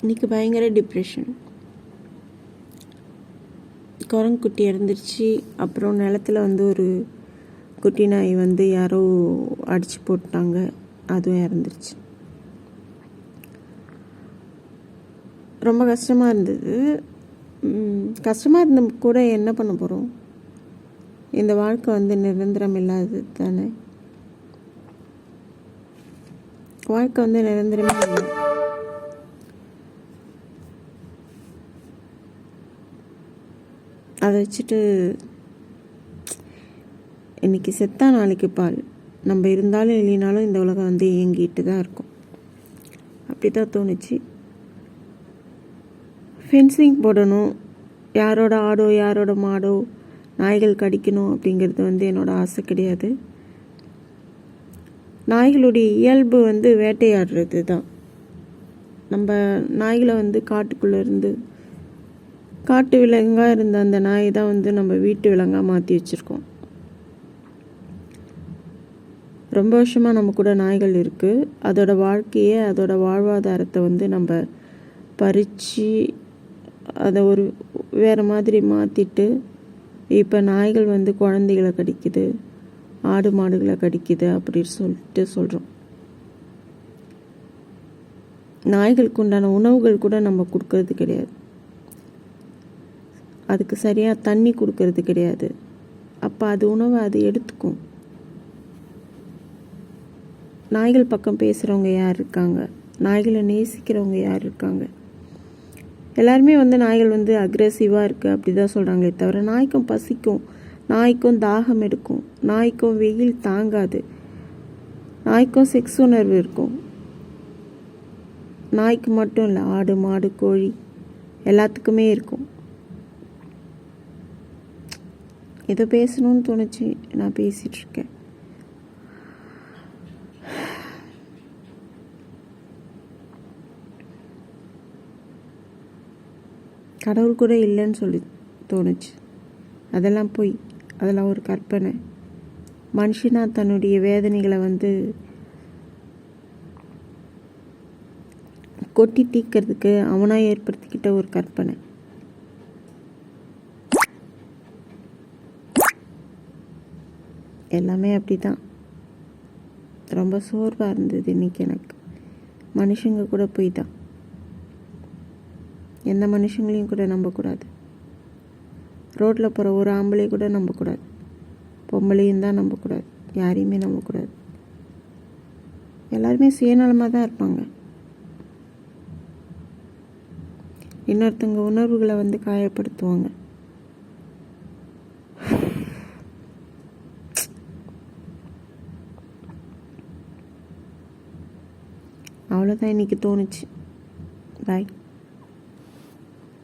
இன்னைக்கு பயங்கர டிப்ரெஷன் குரங்குக்குட்டி இறந்துருச்சு. அப்புறம் நிலத்துல வந்து ஒரு குட்டி நாய் வந்து யாரோ அடித்து போட்டாங்க. அதுவும் இறந்துருச்சு. ரொம்ப கஷ்டமாக இருந்தது. கஷ்டமாக இருந்த கூட என்ன பண்ண போகிறோம் இந்த வாழ்க்கை வந்து நிரந்தரம் இல்லாதது தானே? வாழ்க்கை வந்து நிரந்தரமே இல்லை. அதை வச்சுட்டு இன்னைக்கு செத்தா நாளைக்கு பால். நம்ம இருந்தாலும் இல்லைனாலும் இந்த உலகம் வந்து இயங்கிட்டு தான் இருக்கும். அப்படி தான் தோணுச்சு. ஃபென்சிங் போடணும். யாரோட ஆடோ யாரோட மாடோ நாய்கள் கடிக்கணும் அப்படிங்கிறது வந்து என்னோட ஆசை கிடையாது. நாய்களுடைய இயல்பு வந்து வேட்டையாடுறது தான் நம்ம நாய்களை வந்து காட்டுக்குள்ளே இருந்து காட்டு விலங்காக இருந்த அந்த நாயை தான் வந்து நம்ம வீட்டு விலங்காக மாற்றி வச்சுருக்கோம். ரொம்ப வருஷமாக நம்ம கூட நாய்கள் இருக்குது அதோட வாழ்க்கையை அதோட வாழ்வாதாரத்தை வந்து நம்ம பறித்து அதை ஒரு வேறு மாதிரி மாற்றிட்டு இப்போ நாய்கள் வந்து குழந்தைகளை கடிக்குது ஆடு மாடுகளை கடிக்குது அப்படின்னு சொல்லிட்டு சொல்கிறோம் நாய்களுக்கு உண்டான உணவுகள் கூட நம்ம கொடுக்கறது கிடையாது. அதுக்கு சரியாக தண்ணி கொடுக்கறது கிடையாது. அப்போ அது உணவை அது எடுத்துக்கும். நாய்கள் பக்கம் பேசுகிறவங்க யார் இருக்காங்க? நாய்களை நேசிக்கிறவங்க யார் இருக்காங்க? எல்லாருமே வந்து நாய்கள் வந்து அக்ரெசிவாக இருக்குது அப்படி தான் சொல்கிறாங்களே தவிர நாய்க்கும் பசிக்கும். நாய்க்கும் தாகம் எடுக்கும். நாய்க்கும் வெயில் தாங்காது. நாய்க்கும் செக்ஸ் உணர்வு இருக்கும். நாய்க்கு மட்டும் இல்லை ஆடு மாடு கோழி எல்லாத்துக்குமே இருக்கும். எதை பேசணும்னு தோணுச்சு. நான் பேசிகிட்டு இருக்கேன் கடவுள் கூட இல்லைன்னு சொல்லி தோணுச்சு. அதெல்லாம் போய் அதெல்லாம் ஒரு கற்பனை. மனுஷனா தன்னுடைய வேதனைகளை வந்து கொட்டி தீக்கிறதுக்கு அவனாக ஏற்படுத்திக்கிட்ட ஒரு கற்பனை. எல்லாமே அப்படி தான் ரொம்ப சோர்வாக இருந்தது இன்னைக்கு எனக்கு. மனுஷங்க கூட போய் தான் எந்த மனுஷங்களையும் கூட நம்பக்கூடாது. ரோட்டில் போகிற ஒரு ஆம்பளையும் கூட நம்பக்கூடாது. பொம்பளையும் தான் நம்பக்கூடாது. யாரையுமே நம்பக்கூடாது. எல்லாருமே சுயநலமாக தான் இருப்பாங்க. இன்னொருத்தவங்க உணர்வுகளை வந்து காயப்படுத்துவாங்க. அவ்வளோதான் இன்றைக்கி தோணுச்சு. பாய்